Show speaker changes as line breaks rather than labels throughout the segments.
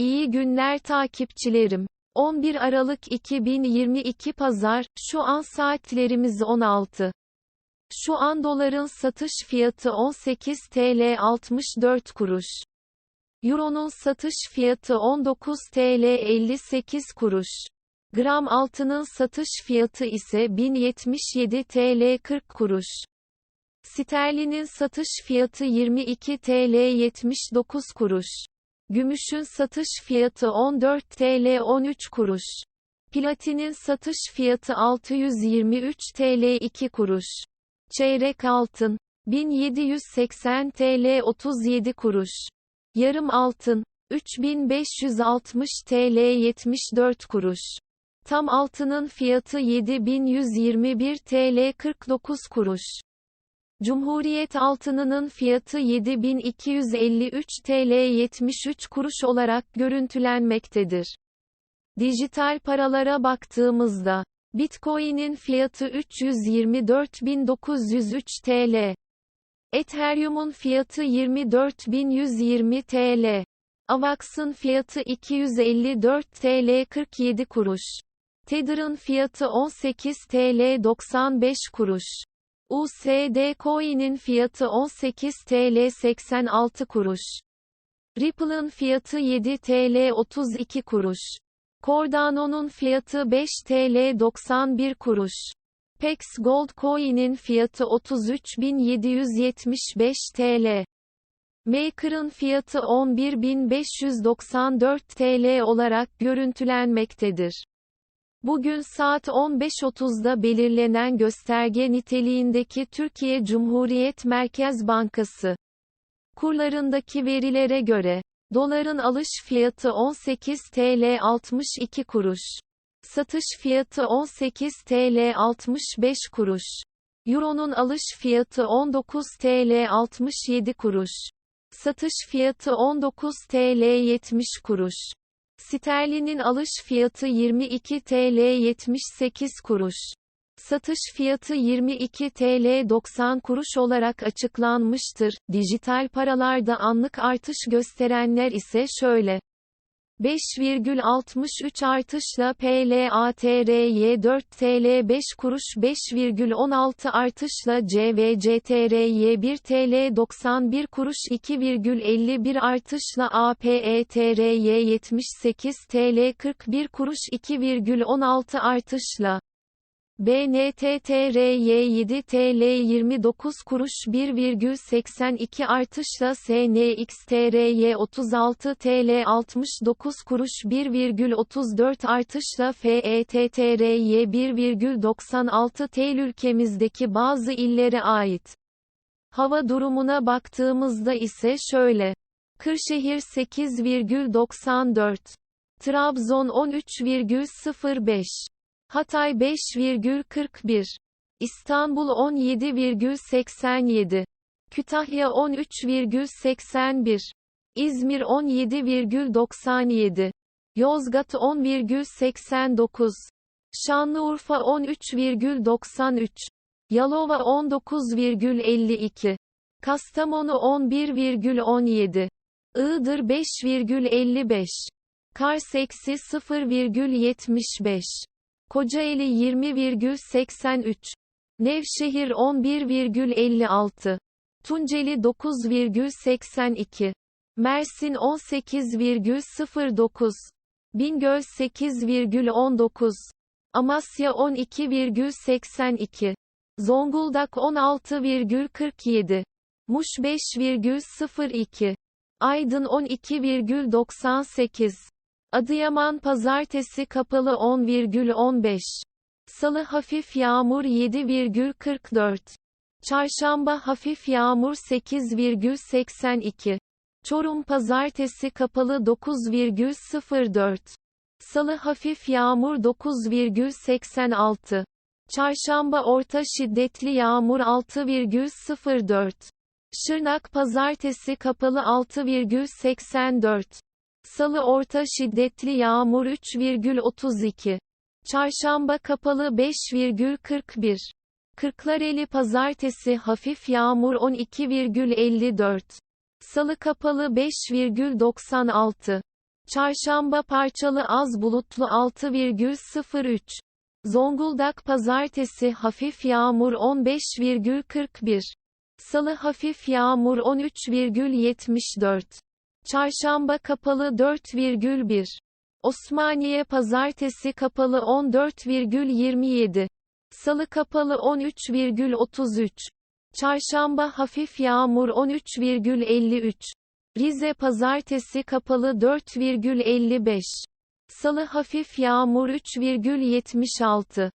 İyi günler takipçilerim. 11 Aralık 2022 Pazar, şu an saatlerimiz 16. Şu an doların satış fiyatı 18 TL 64 kuruş. Euro'nun satış fiyatı 19 TL 58 kuruş. Gram altının satış fiyatı ise 1077 TL 40 kuruş. Sterlinin satış fiyatı 22 TL 79 kuruş. Gümüşün satış fiyatı 14 TL 13 kuruş. Platinin satış fiyatı 623 TL 2 kuruş. Çeyrek altın 1780 TL 37 kuruş. Yarım altın 3560 TL 74 kuruş. Tam altının fiyatı 7121 TL 49 kuruş. Cumhuriyet altınının fiyatı 7253 TL 73 kuruş olarak görüntülenmektedir. Dijital paralara baktığımızda, Bitcoin'in fiyatı 324.903 TL. Ethereum'un fiyatı 24.120 TL. Avax'ın fiyatı 254 TL 47 kuruş. Tether'ın fiyatı 18 TL 95 kuruş. USD Coin'in fiyatı 18 TL 86 kuruş. Ripple'ın fiyatı 7 TL 32 kuruş. Cardano'nun fiyatı 5 TL 91 kuruş. Pex Gold Coin'in fiyatı 33.775 TL. Maker'ın fiyatı 11.594 TL olarak görüntülenmektedir. Bugün saat 15.30'da belirlenen gösterge niteliğindeki Türkiye Cumhuriyet Merkez Bankası kurlarındaki verilere göre, doların alış fiyatı 18 TL 62 kuruş, satış fiyatı 18 TL 65 kuruş, Euro'nun alış fiyatı 19 TL 67 kuruş, satış fiyatı 19 TL 70 kuruş. Sterlinin alış fiyatı 22 TL 78 kuruş. Satış fiyatı 22 TL 90 kuruş olarak açıklanmıştır. Dijital paralarda anlık artış gösterenler ise şöyle. 5,63 artışla PLATRY 4 TL 5 kuruş 5,16 artışla CVCTRY 1 TL 91 kuruş 2,51 artışla APETRY 78 TL 41 kuruş 2,16 artışla BNTTRY 7 TL 29 kuruş 1,82 artışla SNXTRY 36 TL 69 kuruş 1,34 artışla FETTRY 1,96 TL ülkemizdeki bazı illere ait. Hava durumuna baktığımızda ise şöyle. Kırşehir 8,94. Trabzon 13,05. Hatay 5,41. İstanbul 17,87. Kütahya 13,81. İzmir 17,97. Yozgat 10,89. Şanlıurfa 13,93. Yalova 19,52. Kastamonu 11,17. Iğdır 5,55. Kars eksi 0,75. Kocaeli 20,83. Nevşehir 11,56. Tunceli 9,82. Mersin 18,09. Bingöl 8,19. Amasya 12,82. Zonguldak 16,47. Muş 5,02. Aydın 12,98. Adıyaman pazartesi kapalı 10,15. Salı hafif yağmur 7,44. Çarşamba hafif yağmur 8,82. Çorum pazartesi kapalı 9,04. Salı hafif yağmur 9,86. Çarşamba orta şiddetli yağmur 6,04. Şırnak pazartesi kapalı 6,84. Salı orta şiddetli yağmur 3,32. Çarşamba kapalı 5,41. Kırklareli pazartesi hafif yağmur 12,54. Salı kapalı 5,96. Çarşamba parçalı az bulutlu 6,03. Zonguldak pazartesi hafif yağmur 15,41. Salı hafif yağmur 13,74. Çarşamba kapalı 4,1. Osmaniye pazartesi kapalı 14,27. Salı kapalı 13,33. Çarşamba hafif yağmur 13,53. Rize pazartesi kapalı 4,55. Salı hafif yağmur 3,76.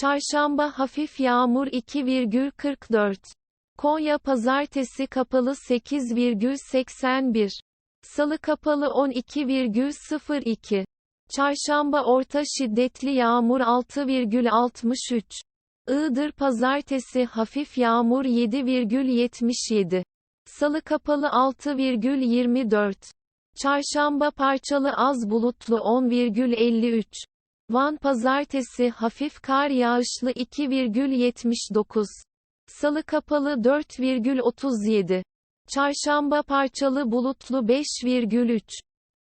Çarşamba hafif yağmur 2,44. Konya pazartesi kapalı 8,81. Salı kapalı 12,02. Çarşamba orta şiddetli yağmur 6,63. Iğdır pazartesi hafif yağmur 7,77. Salı kapalı 6,24. Çarşamba parçalı az bulutlu 10,53. Van pazartesi hafif kar yağışlı 2,79. Salı kapalı 4,37. Çarşamba parçalı bulutlu 5,3.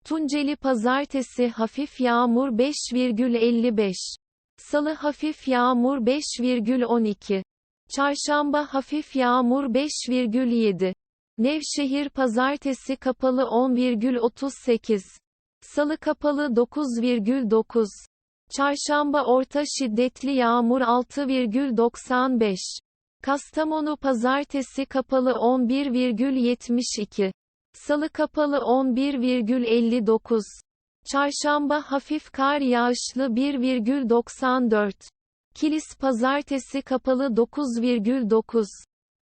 Tunceli pazartesi hafif yağmur 5,55. Salı hafif yağmur 5,12. Çarşamba hafif yağmur 5,7. Nevşehir pazartesi kapalı 10,38. Salı kapalı 9,9. Çarşamba orta şiddetli yağmur 6,95. Kastamonu pazartesi kapalı 11,72. Salı kapalı 11,59. Çarşamba hafif kar yağışlı 1,94. Kilis pazartesi kapalı 9,9.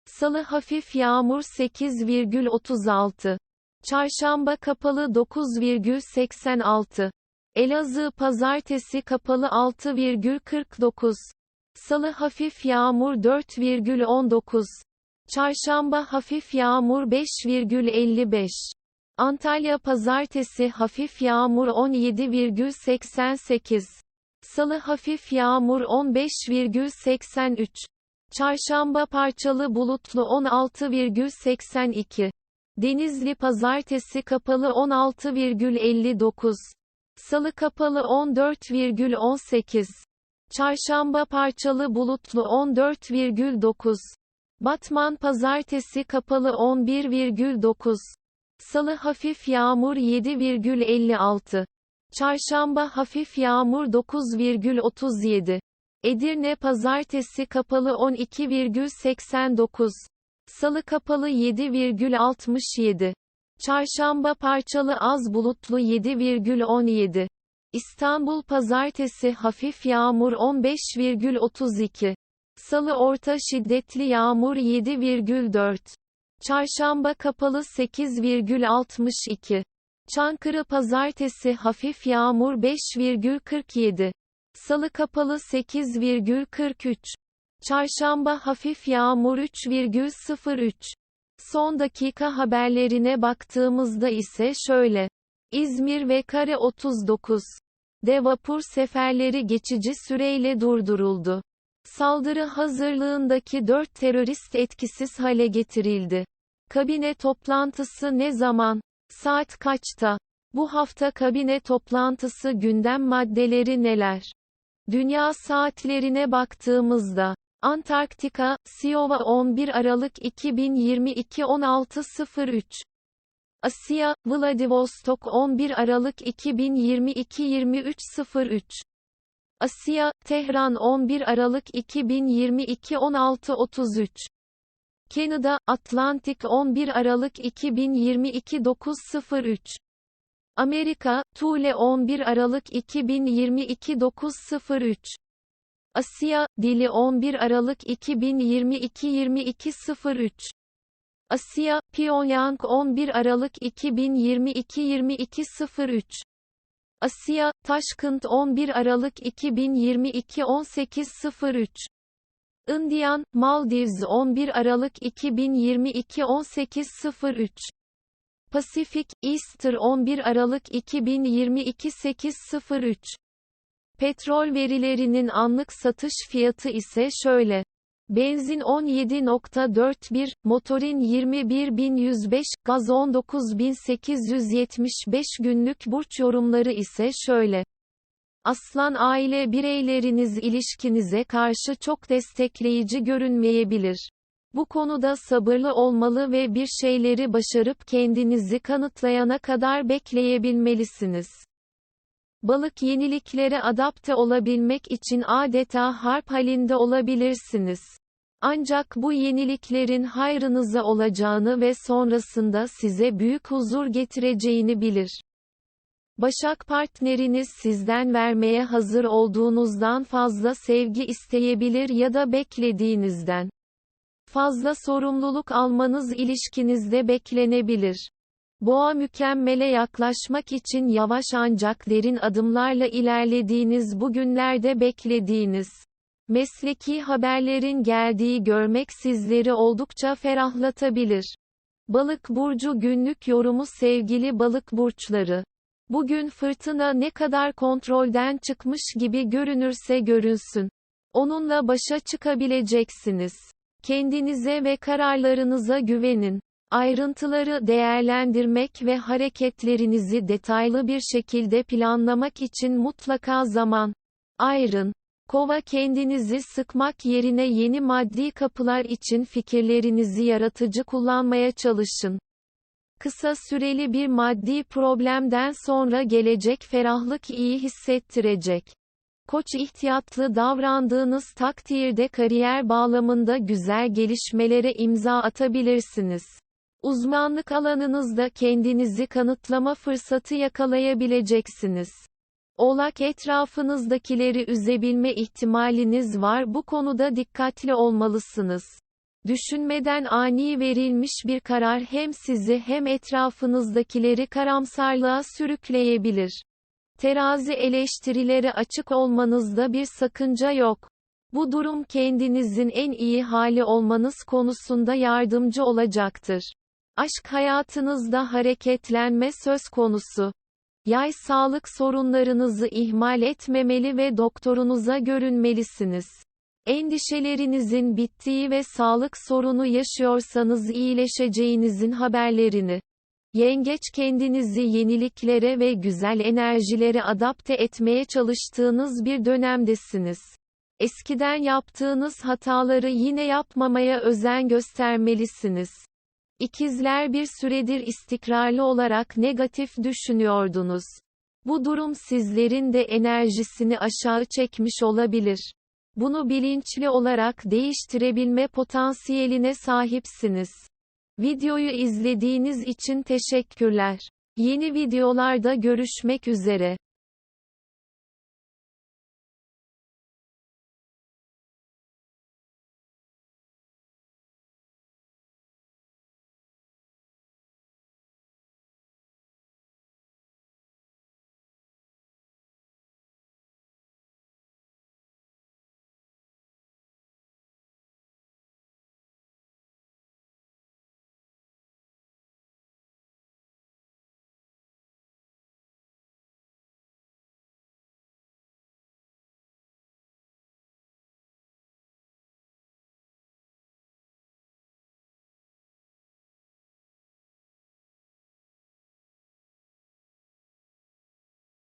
Salı hafif yağmur 8,36. Çarşamba kapalı 9,86. Elazığ pazartesi kapalı 6,49. Salı hafif yağmur 4,19. Çarşamba hafif yağmur 5,55. Antalya pazartesi hafif yağmur 17,88. Salı hafif yağmur 15,83. Çarşamba parçalı bulutlu 16,82. Denizli pazartesi kapalı 16,59. Salı kapalı 14,18. Çarşamba parçalı bulutlu 14,9. Batman pazartesi kapalı 11,9. Salı hafif yağmur 7,56. Çarşamba hafif yağmur 9,37. Edirne pazartesi kapalı 12,89. Salı kapalı 7,67. Çarşamba parçalı az bulutlu 7,17. İstanbul pazartesi hafif yağmur 15,32. Salı orta şiddetli yağmur 7,4. Çarşamba kapalı 8,62. Çankırı pazartesi hafif yağmur 5,47. Salı kapalı 8,43. Çarşamba hafif yağmur 3,03. Son dakika haberlerine baktığımızda ise şöyle. İzmir ve Kare 39. De vapur seferleri geçici süreyle durduruldu. Saldırı hazırlığındaki 4 terörist etkisiz hale getirildi. Kabine toplantısı ne zaman? Saat kaçta? Bu hafta kabine toplantısı gündem maddeleri neler? Dünya saatlerine baktığımızda, Antarktika, Siova 11 Aralık 2022 16.03 Asya, Vladivostok 11 Aralık 2022 23.03 Asya, Tehran 11 Aralık 2022 16.33 Kanada, Atlantik 11 Aralık 2022 9.03 Amerika, Tule 11 Aralık 2022 9.03 Asya, Dili 11 Aralık 2022 22.03 Asya, Pyongyang 11 Aralık 2022 22.03 Asya, Taşkent 11 Aralık 2022 18.03 Indian, Maldives 11 Aralık 2022 18.03 Pasifik, Easter 11 Aralık 2022 8.03 Petrol verilerinin anlık satış fiyatı ise şöyle Benzin 17.41, motorin 21105, gaz 19875 günlük burç yorumları ise şöyle. Aslan aile bireyleriniz ilişkinize karşı çok destekleyici görünmeyebilir. Bu konuda sabırlı olmalı ve bir şeyleri başarıp kendinizi kanıtlayana kadar bekleyebilmelisiniz. Balık yeniliklere adapte olabilmek için adeta harp halinde olabilirsiniz. Ancak bu yeniliklerin hayrınıza olacağını ve sonrasında size büyük huzur getireceğini bilir. Başak partneriniz sizden vermeye hazır olduğunuzdan fazla sevgi isteyebilir ya da beklediğinizden fazla sorumluluk almanız ilişkinizde beklenebilir. Boğa mükemmele yaklaşmak için yavaş ancak derin adımlarla ilerlediğiniz bugünlerde beklediğiniz mesleki haberlerin geldiği görmek sizleri oldukça ferahlatabilir. Balık burcu günlük yorumu sevgili balık burçları. Bugün fırtına ne kadar kontrolden çıkmış gibi görünürse görünsün. Onunla başa çıkabileceksiniz. Kendinize ve kararlarınıza güvenin. Ayrıntıları değerlendirmek ve hareketlerinizi detaylı bir şekilde planlamak için mutlaka zaman ayırın. Kova kendinizi sıkmak yerine yeni maddi kapılar için fikirlerinizi yaratıcı kullanmaya çalışın. Kısa süreli bir maddi problemden sonra gelecek ferahlık iyi hissettirecek. Koç ihtiyatlı davrandığınız takdirde kariyer bağlamında güzel gelişmelere imza atabilirsiniz. Uzmanlık alanınızda kendinizi kanıtlama fırsatı yakalayabileceksiniz. Oğlak etrafınızdakileri üzebilme ihtimaliniz var bu konuda dikkatli olmalısınız. Düşünmeden ani verilmiş bir karar hem sizi hem etrafınızdakileri karamsarlığa sürükleyebilir. Terazi eleştirilere açık olmanızda bir sakınca yok. Bu durum kendinizin en iyi hali olmanız konusunda yardımcı olacaktır. Aşk hayatınızda hareketlenme söz konusu. Yay sağlık sorunlarınızı ihmal etmemeli ve doktorunuza görünmelisiniz. Endişelerinizin bittiği ve sağlık sorunu yaşıyorsanız iyileşeceğinizin haberlerini Yengeç kendinizi yeniliklere ve güzel enerjilere adapte etmeye çalıştığınız bir dönemdesiniz. Eskiden yaptığınız hataları yine yapmamaya özen göstermelisiniz. İkizler bir süredir istikrarlı olarak negatif düşünüyordunuz. Bu durum sizlerin de enerjisini aşağı çekmiş olabilir. Bunu bilinçli olarak değiştirebilme potansiyeline sahipsiniz. Videoyu izlediğiniz için teşekkürler. Yeni videolarda görüşmek üzere.